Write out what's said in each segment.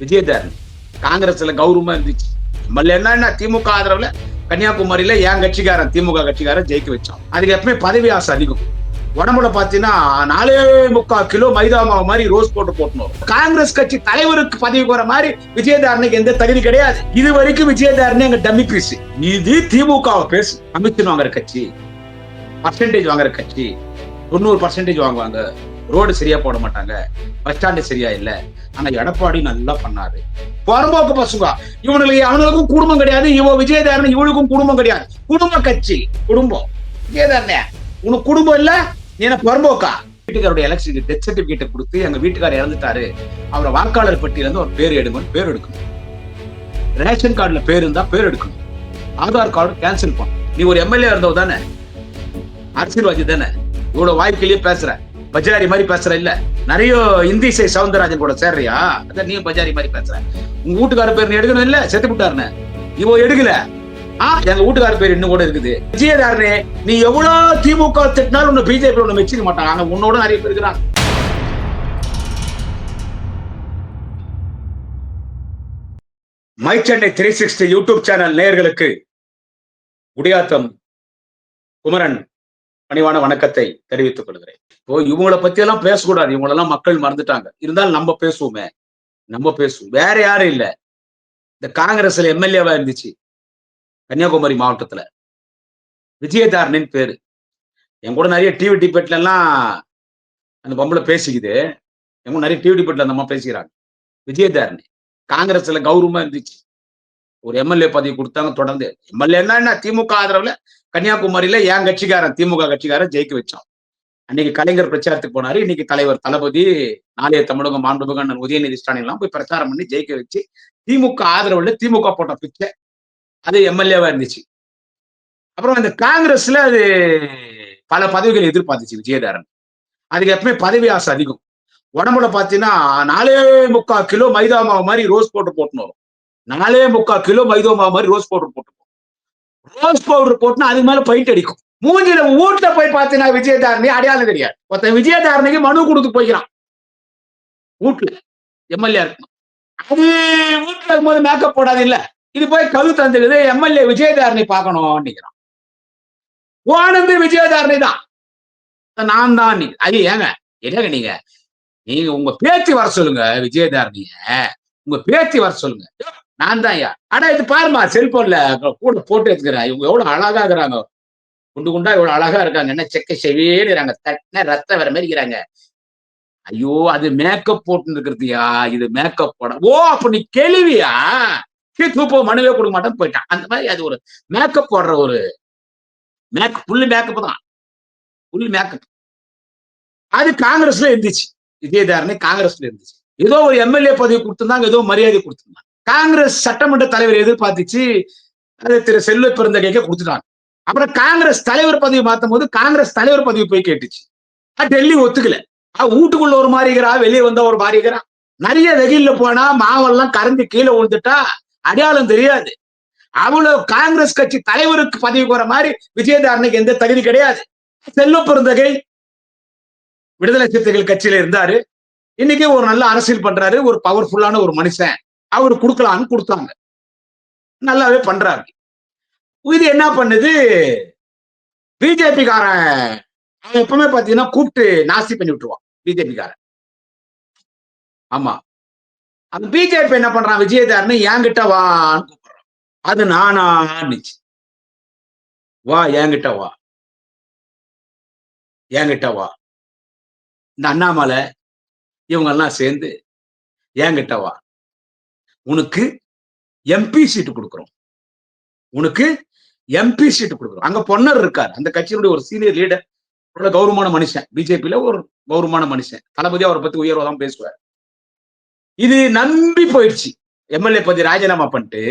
விஜயதரன் காங்கிரஸ்ல கௌரவமா இருந்துச்சு. நம்மள என்ன திமுக ஆதரவுல கன்னியாகுமரியில என் கட்சிக்காரன் திமுக கட்சிக்காரன் ஜெயிக்க வச்சான். அதுக்கு எப்பவுமே பதவி ஆசை அதிகம். உடம்புல பாத்தீங்கன்னா நாலே முக்கால் கிலோ மைதா மாவு மாதிரி ரோஸ் போட்டு போட்டணும் காங்கிரஸ் கட்சி தலைவருக்கு பதவி போற மாதிரி விஜயதாரனுக்கு எந்த தகுதி கிடையாது. இது வரைக்கும் விஜயதாரணி எங்க டம்மி பீஸ் இது திமுக பேசு. அமித்ஷன் வாங்குற கட்சி பர்சன்டேஜ் வாங்குற கட்சி தொண்ணூறு பர்சன்டேஜ் வாங்குவாங்க. ரோடு சரியா போட மாட்டாங்க. பஸ் ஸ்டாண்டு சரியா இல்ல. ஆனா எடப்பாடி நல்லா பண்ணாரு. பரம்போக்கு பசங்க. இவனுக்கு அவனுக்கும் குடும்பம் கிடையாது. இவன் விஜயதாரன் இவனுக்கும் குடும்பம் கிடையாது. குடும்ப கட்சி. குடும்பம். விஜயதாரனே உனக்கு குடும்பம் இல்ல? நீ என்ன வீட்டுக்காரோட எலெக்ஷனுக்கு டெத் சர்டிபிகேட் கொடுத்து எங்க வீட்டுக்காரர் இறந்துட்டாரு. அவரை வாக்காளர் பட்டியல இருந்து ஒரு பேர் எடுங்கன்னு பேர் எடுக்கணும். ரேஷன் கார்டுல பேர் இருந்தா பேர் எடுக்கணும். ஆதார் கார்டு கேன்சல் பண்ணும் நீ ஒரு எம்எல்ஏ இருந்தவ தானே? அரசியல்வாதி தானே? இவ்வளவு வாய்க்கிலேயே பேசுற. பஜாரி மாதிரி பேசுற இல்ல. நிறைய இந்தி இசை சவுந்தரராஜன் கூட சேர்றியா? அதான் நீ பஜாரி மாதிரி பேசுற. உங்க வீட்டுக்கார பேர் நீ எடுக்கணும் இல்ல? செத்து விட்டாருன்னு இவோ எடுக்கல. ஆ எங்க வீட்டுக்கார பேர் இன்னும் கூட இருக்குது. விஜயதாரனே நீ எவ்வளவு திமுக திட்டினாலும் உன்னை பிஜேபி ஒண்ணு மெச்சிக்க மாட்டாங்க ஆனா உன்னோட நிறைய பேர் இருக்கிறாங்க. My Chennai three sixty YouTube channel நேயர்களுக்கு குடியாத்தம் குமரன். பணிவான வணக்கத்தை தெரிவித்துக் கொள்கிறேன். இப்போ இவங்கள பத்தி எல்லாம் பேசக்கூடாது. இவங்களெல்லாம் மக்கள் மறந்துட்டாங்க. இருந்தாலும் நம்ம பேசுவோமே. நம்ம பேசுவோம். வேற யாரும் இல்லை. இந்த காங்கிரஸ்ல எம்எல்ஏவா இருந்துச்சு. கன்னியாகுமரி மாவட்டத்துல. விஜயதாரணின் பேரு. என் கூட நிறைய டிவி டிபேட்ல எல்லாம் அந்த பொம்பளை பேசிக்குது. எங்க நிறைய டிவி டிபேட்ல அந்த அம்மா பேசிக்கிறாங்க. விஜயதாரணி. காங்கிரஸ்ல கௌரவமா இருந்துச்சு. ஒரு எம்எல்ஏ பதவி கொடுத்தாங்க தொடர்ந்து. எம்எல்ஏன்னா என்ன? திமுக ஆதரவுல கன்னியாகுமரியில என் கட்சிக்காரன் திமுக கட்சிக்காரன் ஜெயிக்க வச்சோம் அன்னைக்கு கலைஞர் பிரச்சாரத்துக்கு போனாரு. இன்னைக்கு தலைவர் தளபதி நாளைய தமிழகம் மாண்புமிகு உதயநிதி ஸ்டாலின் எல்லாம் போய் பிரச்சாரம் பண்ணி ஜெயிக்க வச்சு திமுக ஆதரவுல திமுக போட்ட பிச்சை. அது எம்எல்ஏவா இருந்துச்சு. அப்புறம் இந்த காங்கிரஸ்ல அது பல பதவிகள் எதிர்பார்த்துச்சு விஜயதாரன். அதுக்கு எப்பவுமே பதவி ஆசை அதிகம். உடம்புல பாத்தீங்கன்னா நாலே முக்கால் கிலோ மைதா மாவு மாதிரி ரோஸ் போட்டு போட்டுன்னு வரும். நாலே முக்கால் கிலோ மைதா மாவு மாதிரி ரோஸ் பவுடர் போட்டுப்போம். ரோஸ் பவுடர் போட்டுனா அதுக்கு மேல பைட் அடிக்கும். மூஞ்சில வீட்டுல போய் பார்த்தீங்கன்னா விஜயதாரணி அடையாளம் தெரியாது. ஒருத்தன் விஜயதாரணிக்கு மனு கொடுத்து போய்க்கிறான். வீட்டுல எம்எல்ஏ இருக்கணும். அது வீட்டுல இருக்கும்போது மேக்கப் போடாது இல்ல இது போய் கழு தந்துக்குது எம்எல்ஏ விஜயதாரணி பார்க்கணும் அப்படிங்கிறான் ஓனந்து விஜயதாரணி தான். நான் தான் அது ஏங்க என்னங்க நீங்க? நீங்க உங்க பேத்தி வர சொல்லுங்க விஜயதாரணிய. உங்க பேத்தி வர சொல்லுங்க. நான் தான் ஐயா ஆனா இது பாருமா செல்போன்ல கூட போட்டு எடுத்துக்கிறேன். இவங்க எவ்வளவு அழகா இருக்கிறாங்க. குண்டு குண்டா இவ்வளவு அழகா இருக்காங்க. என்ன செக்க செவேனுறாங்க தட்டின ரத்தம் வர மாதிரி இருக்கிறாங்க. ஐயோ அது மேக்கப் போட்டு இருக்கிறதுயா இது மேக்கப் போட. ஓ அப்ப நீ கேள்வியா? தூப்போ மனுவே கொடுக்க மாட்டேன்னு போயிட்டான். அந்த மாதிரி அது ஒரு மேக்கப் போடுற ஒரு மேக்கப் புல்லு மேக்கப் தான். புல்லு மேக்கப் அது காங்கிரஸ்ல இருந்துச்சு. விஜயதாரணி காங்கிரஸ்ல இருந்துச்சு. ஏதோ ஒரு எம்எல்ஏ பதவி கொடுத்துருந்தாங்க ஏதோ மரியாதை கொடுத்துருந்தாங்க. காங்கிரஸ் சட்டமன்ற தலைவர் எதிர்பார்த்துச்சு. அது திரு செல்வ பிறந்தகைக்கு கொடுத்துட்டாங்க. அப்புறம் காங்கிரஸ் தலைவர் பதவி மாத்தும் போது காங்கிரஸ் தலைவர் பதவி போய் கேட்டுச்சு. டெல்லி ஒத்துக்கல. வீட்டுக்குள்ள ஒரு மாறிக்கிறா வெளியே வந்தா ஒரு மாறிக்கிறா. நிறைய வெயில்ல போனா மாவெல்லாம் கரைஞ்சு கீழே விழுந்துட்டா அடையாளம் தெரியாது. அவ்வளவு காங்கிரஸ் கட்சி தலைவருக்கு பதவி போற மாதிரி விஜயதாரனுக்கு எந்த தகுதி கிடையாது. செல்வ பிறந்தகை விடுதலை சிறுத்தைகள் கட்சியில இருந்தாரு. இன்னைக்கு ஒரு நல்ல அரசியல் பண்றாரு. ஒரு பவர்ஃபுல்லான ஒரு மனுஷன். அவர் கொடுக்கலான்னு கொடுத்தாங்க. நல்லாவே பண்றாரு. இது என்ன பண்ணுது? பிஜேபிக்காரன் அவன் எப்பவுமே பாத்தீங்கன்னா கூப்பிட்டு நாஸ்தி பண்ணி விட்டுருவான் பிஜேபிக்காரன். ஆமா. அந்த பிஜேபி என்ன பண்றான்? விஜயதாரன் என்கிட்ட வான்னு கூப்பிடுறான். அது நானான்னுச்சு வா என்கிட்ட வா. என்கிட்ட வா. இந்த அண்ணாமலை இவங்க எல்லாம் சேர்ந்து என்கிட்ட வா. உனக்கு எம்பி சீட்டு கொடுக்குறோம். உனக்கு எம்பி சீட்டு கொடுக்குறோம். அங்க பொன்னர் இருக்கார். அந்த கட்சியினுடைய ஒரு சீனியர் லீடர் ஒரு கௌரவமான மனுஷன். பிஜேபியில ஒரு கௌரவமான மனுஷன். தளபதி அவரை பத்தி உயர்வா தான் பேசுவார். இது நம்பி போயிடுச்சு. எம்எல்ஏ பத்தி ராஜினாமா பண்ணிட்டு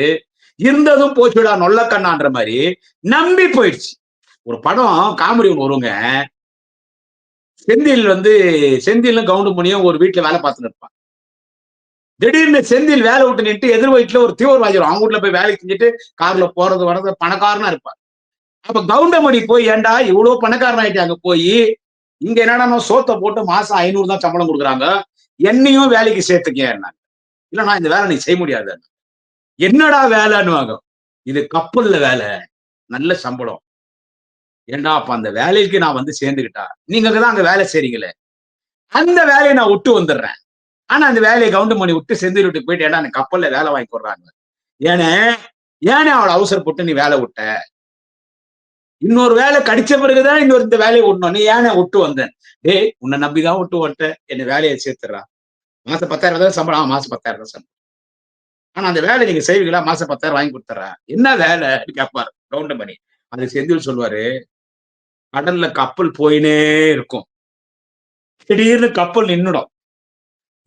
இருந்ததும் போச்சுடா நொல்லக்கண்ணான்ற மாதிரி நம்பி போயிடுச்சு. ஒரு படம் காமெடி ஒன்று வருங்க. செந்தில் வந்து செந்திலும் கவுண்டமணியும் ஒரு வீட்டுல வேலை பார்த்துட்டு இருப்பான். திடீர்னு செந்தில் வேலை விட்டு நின்று எதிர் வீட்டுல ஒரு தீவிரவாதி வரும். அவங்க வீட்டுல போய் வேலைக்கு செஞ்சுட்டு கார்ல போறது வரது பணக்காரனா இருப்பார். அப்ப கவுண்டமணி போய் ஏன்டா இவ்வளவு பணக்காரன் ஆயிட்டு அங்க போய் இங்க என்னடா சோத்தை போட்டு மாசம் ஐநூறு தான் சம்பளம் கொடுக்குறாங்க. என்னையும் வேலைக்கு சேர்த்துக்கேன் நான் இந்த வேலை நீ செய்ய முடியாது. என்னடா வேலைன்னு இது கப்பல்ல வேலை. நல்ல சம்பளம். ஏண்டா அப்ப அந்த வேலைக்கு நான் வந்து சேர்ந்துக்கிட்டா நீங்க தான் அங்க வேலை செய்றீங்களே. அந்த வேலையை நான் விட்டு வந்துடுறேன். ஆனா அந்த வேலையை கவுண்ட் பண்ணி விட்டு செந்தில் விட்டு போயிட்டு ஏன்னா அந்த கப்பல்ல வேலை வாங்கி கொடுறாங்க ஏனே ஏனே அவளை அவசரப்பட்டு நீ வேலை விட்ட? இன்னொரு வேலை கடிச்ச பிறகுதான் இன்னொரு இந்த வேலையை விடணும். நீ ஏனே விட்டு வந்தேன் டேய் உன்னை நம்பிதான் விட்டு வந்துட்டேன் என்ன வேலையை சேர்த்துறா மாசம் பத்தாயிரம் தான் சம்பளம். மாசம் பத்தாயிரம் தான் சம்பளம். ஆனா அந்த வேலை நீங்க செய்வீங்களா? மாசம் பத்தாயிரம் வாங்கி கொடுத்துறேன் என்ன வேலை? கேட்பாரு கவுண்ட் பண்ணி. அது செந்தில் சொல்லுவாரு கடல்ல கப்பல் போயினே இருக்கும். திடீர்னு கப்பல் நின்னுடும்.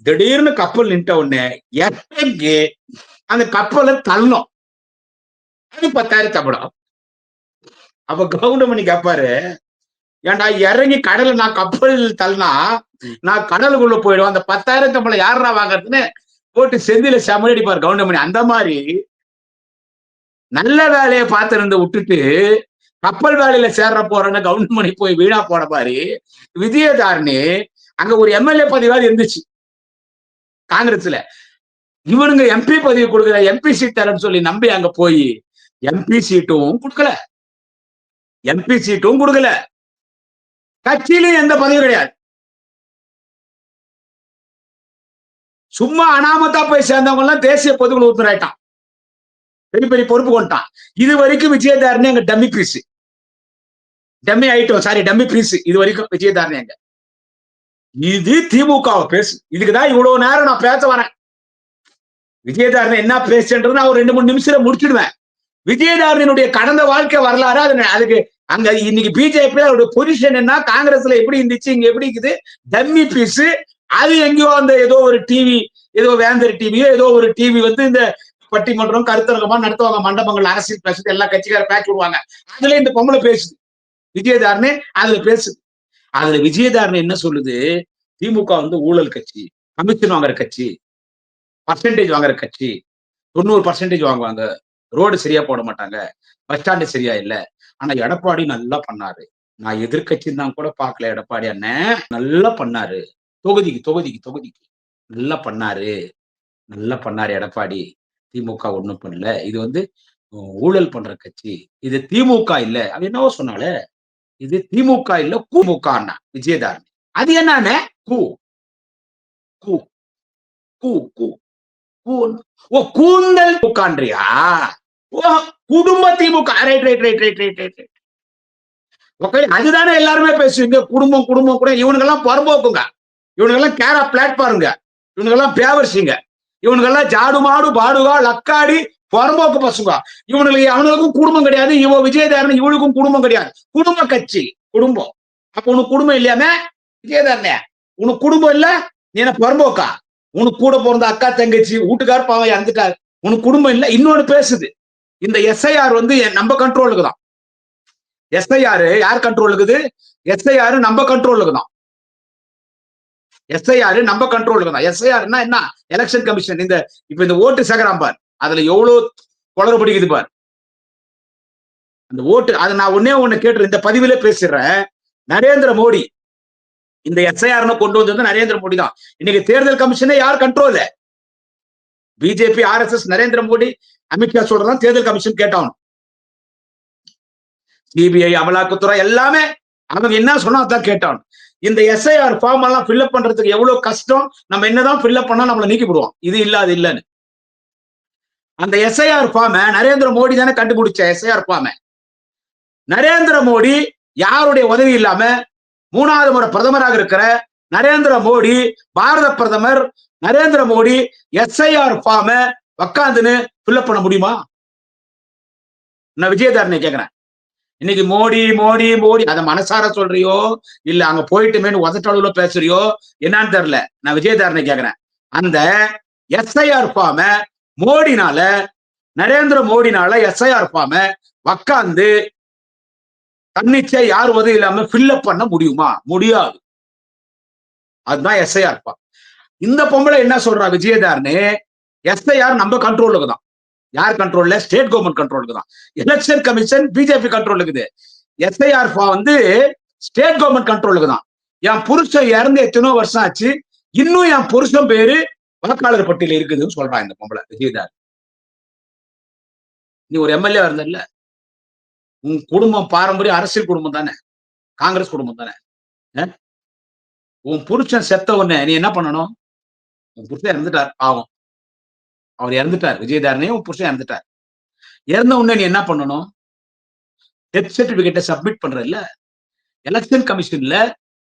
திடீர்னு கப்பல் நின்ட்ட உடனே இறங்கி அந்த கப்பலை தள்ளும். அது பத்தாயிரம் சம்பளம் அப்ப கவுண்டமணி கேப்பாரு ஏன்டா இறங்கி கடல நான் கப்பல் தள்ளினா நான் கடலுக்குள்ள போயிடுவோம் அந்த பத்தாயிரம் தம்பளை யாரா வாங்குறதுன்னு போட்டு செந்தில செமடி கவுண்டமணி அந்த மாதிரி நல்ல வேலையை பார்த்திருந்து விட்டுட்டு கப்பல் வேலையில சேர்ற போறேன்னு கவுண்டமணி போய் வீணா போன மாதிரி விஜயதாரணி அங்க ஒரு எம்எல்ஏ பதிவாது இருந்துச்சு. காங்கிரஸ்ல. இவனுங்க எம்பி பதவி கொடுக்குற எம்பி சீட் தரேன்னு சொல்லி நம்பி அங்க போய் எம்பி சீட்டும் கொடுக்கல. எம்பி சீட்டும் கொடுக்கல. கட்சியிலும் எந்த பதவியும் கிடையாது. சும்மா அனாமத்தா போய் சேர்ந்தவங்க எல்லாம் தேசிய பொதுக்குழு உறுப்பினர் ஆயிட்டான். பெரிய பெரிய பொறுப்பு கொண்டான் இது வரைக்கும் விஜயதாரணி எங்க dummy piece dummy item sorry dummy piece இது வரைக்கும் விஜயதாரணி எங்க இது திமுக பேசு. இதுக்குதான் இவ்வளவு நேரம் நான் பேச வரேன். விஜயதாரன் என்ன பேசுன்றது நான் ஒரு ரெண்டு மூணு நிமிஷத்துல முடிச்சிடுவேன். விஜயதாரனுடைய கடந்த வாழ்க்கை வரலாறு அது அதுக்கு அங்க இன்னைக்கு பிஜேபி அவருடைய பொசிஷன் என்ன காங்கிரஸ்ல எப்படி இருந்துச்சு இங்க எப்படி இருக்குது டம்மி பீஸ். அது எங்கேயோ அந்த ஏதோ ஒரு டிவி ஏதோ வேந்தர் டிவியோ ஏதோ ஒரு டிவி வந்து இந்த பட்டிமன்றம் கருத்தரங்கமா நடத்துவாங்க மண்டபங்கள் அரசியல் பேசுது எல்லா கட்சிக்கார பேச்சு விடுவாங்க. அதுல இந்த பொம்பளை பேசுது. விஜயதாரனே அதுல பேசுது. அதுல விஜயதாரன் என்ன சொல்லுது? திமுக வந்து ஊழல் கட்சி கமிஷன் வாங்குற கட்சி பர்சன்டேஜ் வாங்குற கட்சி. தொண்ணூறு பர்சன்டேஜ் வாங்குவாங்க. ரோடு சரியா போட மாட்டாங்க. பஸ் ஸ்டாண்டு சரியா இல்ல. ஆனா எடப்பாடி நல்லா பண்ணாரு. நான் எதிர்கட்சின்னு தான் கூட பார்க்கல. எடப்பாடி அண்ணன் நல்லா பண்ணாரு. தொகுதிக்கு தொகுதிக்கு தொகுதிக்கு. நல்லா பண்ணாரு. நல்லா பண்ணாரு எடப்பாடி. திமுக ஒண்ணும் பண்ணல. இது வந்து ஊழல் பண்ற கட்சி. இது திமுக இல்ல. அது என்னவோ சொன்னாலே இது திமுக இல்ல குமுக விஜயதாரணி. அது என்னன்னு? கூ. கூ. கூ கூ. கூ ஓ கூந்தல் திமுகன்றியா? ஓ குடும்ப DMK. Right right right right right right. Okay அதுதானே எல்லாருமே பேசுவீங்க குடும்பம் குடும்பம் கூட இவனுங்கெல்லாம் பரம்போக்குங்க இவனுங்கெல்லாம் கேரா பிளாட்பாருங்க. இவனுங்கெல்லாம் பேவர்ஸிங்க இவனுங்கெல்லாம் ஜாடு மாடு பாடுவா லக்காடி புறம்போக்கு பசுங்க. இவனுக்கு அவனுக்கும் குடும்பம் கிடையாது. இவ விஜயதாரன் இவனுக்கும் குடும்பம் கிடையாது. குடும்ப கட்சி குடும்பம். அப்ப உனக்கு குடும்பம் இல்லையாமே? விஜயதாரனே உனக்கு குடும்பம் இல்ல? நீ என்ன புறம்போக்கா உனக்கு கூட பிறந்த அக்கா தங்கச்சி வீட்டுக்கார் பாவம் இறந்துட்டாரு. உனக்கு குடும்பம் இல்ல? இன்னொன்னு பேசுது. இந்த எஸ்ஐஆர் வந்து என் நம்ம கண்ட்ரோலுக்கு தான். எஸ்ஐஆர் யார் கண்ட்ரோலுக்குது எஸ்ஐஆர் நம்ம கண்ட்ரோலுக்கு தான். எஸ்ஐஆர் நம்ம கண்ட்ரோலுக்கு தான். எஸ்ஐஆர்னா என்ன? எலெக்ஷன் கமிஷன் இந்த இப்ப இந்த ஓட்டு சேகராம்பார். அதுல எவ்வளவு குளறுபடிக்குது பார். அந்த ஓட்டு அதை நான் ஒன்னே ஒண்ணு கேட்டு இந்த பதிவிலே பேசிடுறேன். நரேந்திர மோடி இந்த எஸ்ஐஆர்னு கொண்டு வந்தது நரேந்திர மோடி தான். இன்னைக்கு தேர்தல் கமிஷனே யார் control BJP RSS Narendra Modi Amit Shah சொல்றதான் தேர்தல் கமிஷன் கேட்டான் சிபிஐ அமலாக்கத்துறை எல்லாமே அவங்க என்ன சொன்னா அதான் கேட்டான் இந்த எஸ்ஐஆர் ஃபார்ம் எல்லாம் ஃபில்அப் பண்றதுக்கு எவ்வளவு கஷ்டம்? நம்ம என்னதான் ஃபில்அப் பண்ணா நம்மள நீக்கி விடுவோம் இது இல்லாது இல்லைன்னு. அந்த எஸ்ஐஆர் ஃபார்ம நரேந்திர மோடி தானே கண்டுபிடிச்ச எஸ்ஐஆர் ஃபார்ம நரேந்திர மோடி யாருடைய உதவி இல்லாம மூணாவது முறை பிரதமராக இருக்கிற நரேந்திர மோடி பாரத பிரதமர் நரேந்திர மோடி எஸ்ஐஆர் ஃபார்ம உக்காந்துன்னு ஃபில்அப் பண்ண முடியுமா? நான் விஜயதாரனை கேட்கிறேன் இன்னைக்கு மோடி மோடி மோடி அதை மனசார சொல்றியோ? இல்ல அங்க போயிட்டுமேனு உதட்டளவுல பேசுறியோ? என்னன்னு தெரியல. நான் விஜயதாரனை கேட்கிறேன் அந்த எஸ்ஐஆர் ஃபார்ம மோடினால நரேந்திர மோடினால எஸ்ஐஆர் ஃபார்ம உக்காந்து தன்னிச்சை யார் உதவி இல்லாம ஃபில்லப் பண்ண முடியுமா? முடியாது. அதுதான் எஸ்ஐஆர் ஃபார்ம் இந்த பொம்பளை என்ன சொல்றா விஜயதாரனு? எஸ்ஐஆர் நம்ம கண்ட்ரோலுக்கு தான். யார் கண்ட்ரோல்ல ஸ்டேட் கவர்மெண்ட் கண்ட்ரோலுக்கு தான். எலெக்ஷன் கமிஷன் பிஜேபி கண்ட்ரோல் இருக்குது எஸ்ஐஆர் வந்து ஸ்டேட் கவர்மெண்ட் கண்ட்ரோலுக்கு தான். என் புருஷன் இறந்து எத்தனோ வருஷம் ஆச்சு. இன்னும் என் புருஷன் பேரு வாக்காளர் பட்டியல இருக்குதுன்னு சொல்றான் இந்த பொம்பளை விஜயதார் நீ ஒரு எம்எல்ஏ இருந்தல்ல? உன் குடும்பம் பாரம்பரிய அரசியல் குடும்பம் தானே? காங்கிரஸ் குடும்பம் தானே? உன் புருஷன் செத்த உடனே நீ என்ன பண்ணணும்? உன் புருஷன் இறந்துட்டார் பாவம். அவர் இறந்துட்டார் விஜயதாரனே உன் புருஷன் இறந்துட்டார். இறந்த உடனே நீ என்ன பண்ணணும்? டெத் சர்டிபிகேட்டை சப்மிட் பண்ற இல்ல எலெக்ஷன் கமிஷன்ல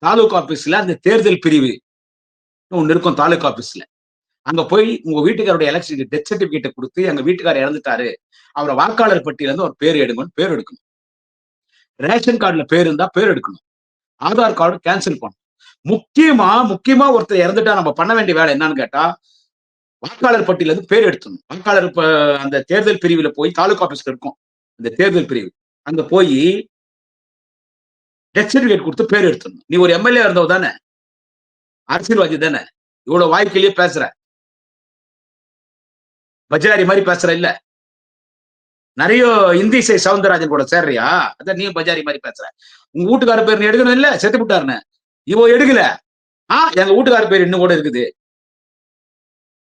தாலுகா ஆபீஸ்ல அந்த தேர்தல் பிரிவு. ஒன்னு இருக்கும் தாலுகா ஆபீஸ்ல அங்க போய் உங்க வீட்டுக்காரோட எலெக்ஷன் டெத் சர்டிபிகேட்டை கொடுத்து எங்க வீட்டுக்காரர் இறந்துட்டாரு. அவரை வாக்காளர் பட்டியல இருந்து ஒரு பேர் எடுங்கன்னு பேர் எடுக்கணும். ரேஷன் கார்டுல பேர் இருந்தா பேர் எடுக்கணும். ஆதார் கார்டு கேன்சல் பண்ணணும். முக்கியமா முக்கியமா ஒருத்தர் இறந்துட்டா நம்ம பண்ண வேண்டிய வேலை என்னன்னு கேட்டா வாக்காளர் பட்டியல இருந்து பேர் எடுத்துணும் வாக்காளர் அந்த தேர்தல் பிரிவுல போய் தாலுகா ஆபீஸ்ல இருக்கும். அந்த தேர்தல் பிரிவு. அங்க போய் டெத் சர்டிபிகேட் கொடுத்து பேர் எடுத்துடணும் நீ ஒரு எம்எல்ஏ இருந்தவ தானே? அரசியல்வாதி தானே? இவ்வளவு வாய்க்கிலேயே பேசுற. பஜாரி மாதிரி பேசுற இல்ல. நிறைய இந்தி இசை சவுந்தரராஜன் கூட சேர்றியா? அதான் நீ பஜாரி மாதிரி பேசுற. உங்க வீட்டுக்கார பேர் நீ எடுக்கணும் இல்ல? செத்து விட்டாருன்னு இவ எடுக்கல. ஆ எங்க வீட்டுக்கார பேர் இன்னும் கூட இருக்குது.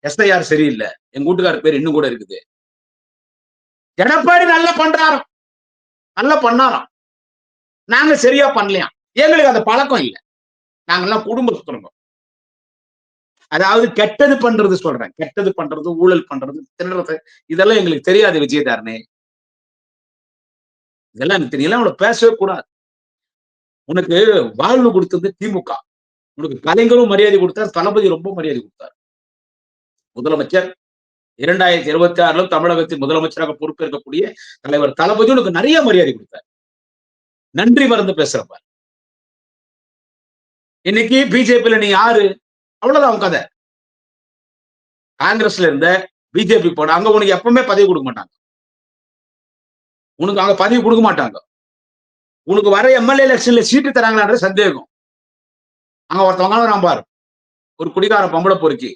எஸ்ஐஆர் சரியில்லை. எங்க வீட்டுக்கார பேர் இன்னும் கூட இருக்குது. எடப்பாடி நல்லா பண்றாராம். நல்லா பண்ணாராம். நாங்க சரியா பண்ணலையாம். எங்களுக்கு அந்த பழக்கம் இல்லை. நாங்கெல்லாம் குடும்ப சுத்தரங்க அதாவது கெட்டது பண்றது சொல்றேன். கெட்டது பண்றது ஊழல் பண்றது திருடுறது இதெல்லாம் எங்களுக்கு தெரியாது விஜயதாரனே இதெல்லாம் எனக்கு தெரியல உனக்கு பேசவே கூடாது. உனக்கு வாழ்வு கொடுத்தது திமுக. உனக்கு கலைஞரும் மரியாதை கொடுத்தார் தளபதி ரொம்ப மரியாதை கொடுத்தார். முதலமைச்சர் இரண்டாயிரத்தி இருபத்தி ஆறுல தமிழகத்தின் முதலமைச்சராக பொறுப்பேற்கக்கூடிய தலைவர் தளபதி உனக்கு நிறைய மரியாதை கொடுத்தார். நன்றி மறந்து பேசுறப்ப. இன்னைக்கு பிஜேபியில நீ யாரு? அவ்வளவுதான் உன் கதை. காங்கிரஸ்ல இருந்த பிஜேபி போன அங்க உனக்கு எப்பவுமே பதவி கொடுக்க மாட்டாங்க. உனக்கு அங்க பதவி கொடுக்க மாட்டாங்க. உனக்கு வர எம்எல்ஏ எலெக்ஷன்ல சீட்டு தராங்களான்ற சந்தேகம். அங்க ஒருத்தவங்க நான் பாரு. ஒரு குடிகார பொம்பளை பொறுக்கி.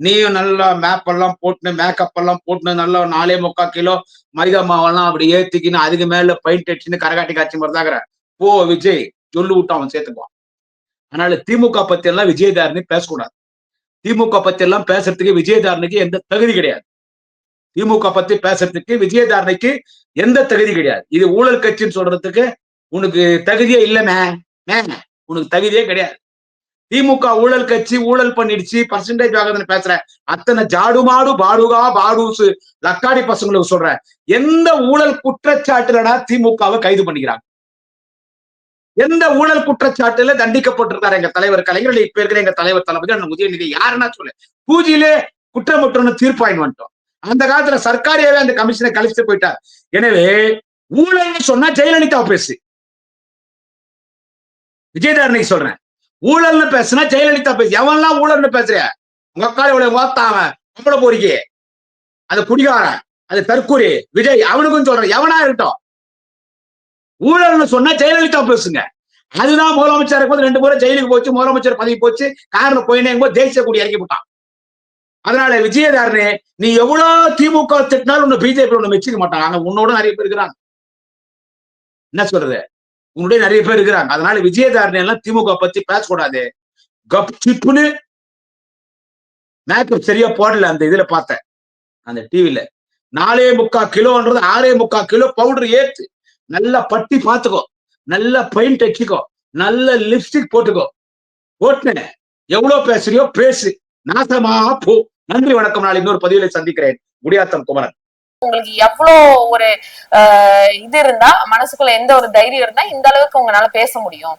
நீயும் நல்லா மேப் எல்லாம் போட்டுன்னு மேக்கப் எல்லாம் போட்டுன்னு நல்லா நாலே முக்கா கிலோ மைதா மாவெல்லாம் அப்படி ஏத்திக்கின்னு அதுக்கு மேல பெயிண்ட் அடிச்சுன்னு கரகாட்டி காட்சி மாதிரி தாக்குற. போ விஜய் சொல்லு விட்டு அவன் சேர்த்துக்குவான். அதனால திமுக பத்தி எல்லாம் விஜயதாரணி பேசக்கூடாது. திமுக பத்தி எல்லாம் பேசுறதுக்கு விஜயதாரனுக்கு எந்த தகுதி கிடையாது. திமுக பத்தி பேசுறதுக்கு விஜயதாரணிக்கு எந்த தகுதி கிடையாது. இது ஊழல் கட்சின்னு சொல்றதுக்கு உனக்கு தகுதியே இல்ல மே மே உனக்கு தகுதியே கிடையாது. திமுக ஊழல் கட்சி ஊழல் பண்ணிடுச்சு பர்சன்டேஜ் ஆகுதுன்னு பேசுற அத்தனை ஜாடுமாடு பாடுகா பாடூசு லக்காடி பசங்களுக்கு சொல்ற எந்த ஊழல் குற்றச்சாட்டுலடா திமுகவை கைது பண்ணிக்கிறாங்க? எந்த ஊழல் குற்றச்சாட்டுல தண்டிக்கப்பட்டிருக்காரு எங்க தலைவர்? கலைஞர்கள் இப்ப இருக்கிற எங்க தலைவர் தளபதி உதயநிதி. யாருன்னா சொல்லு பூஜையிலே குற்றமற்றோன்னு தீர்ப்பாயின் வந்துட்டோம். அந்த காலத்துல சர்க்காரியாவே அந்த கமிஷனை கழிச்சுட்டு போயிட்டார். எனவே ஊழல்னு சொன்னா ஜெயலலிதா பேசு. விஜயதாரணிக்கு சொல்றேன். ஊழல்னு பேசுனா ஜெயலலிதா பேசு. எவன்லாம் ஊழல்னு பேசுற உங்க அக்கா இவ்வளவு ஓத்தாவன் பொம்பளை போறீங்க. அது குடிகாரன். அது தற்கூரி விஜய் அவனுக்கும் சொல்றேன். எவனா இருக்கட்டும். ஊழல்னு சொன்னா ஜெயலலிதா பேசுங்க. அதுதான் முதலமைச்சர் இருக்கும்போது ரெண்டு முறை ஜெயிலுக்கு போச்சு முதலமைச்சர் பதவி போச்சு காரணம் போயினே போது தேசிய கொடி இறக்கி போட்டான் அதனால விஜயதாரனே நீ எவ்வளவு திமுக திட்டினாலும் உன்னை பிஜேபி ஒண்ணு மெச்சிக்க மாட்டாங்க ஆனா உன்னோட நிறைய பேர் இருக்கிறாங்க. என்ன சொல்றது? உன்னுடைய நிறைய பேர் இருக்கிறாங்க. அதனால விஜயதாரணி எல்லாம் திமுக பத்தி பேசக்கூடாது. கப் சிப்புன்னு மேக்கப் சரியா போடல அந்த இதுல பார்த்தேன். அந்த டிவில நாலே முக்கா கிலோன்றது ஆறே முக்கா கிலோ பவுடர் ஏத்து. நல்லா பட்டி பார்த்துக்கோ நல்லா பெயிண்ட் அடிச்சுக்கோ நல்ல லிப்ஸ்டிக் போட்டுக்கோ. போட்டுனேன் எவ்வளவு பேசுறியோ பேசு. நாசமா போ. நன்றி வணக்கம். நாளை இன்னொரு பதிவிலை சந்திக்கிறேன். முடியாத்தம் குமரன். உங்களுக்கு எவ்வளோ ஒரு ஆஹ் இது இருந்தா மனசுக்குள்ள எந்த ஒரு தைரியம் இருந்தா இந்த அளவுக்கு உங்களால பேச முடியும்.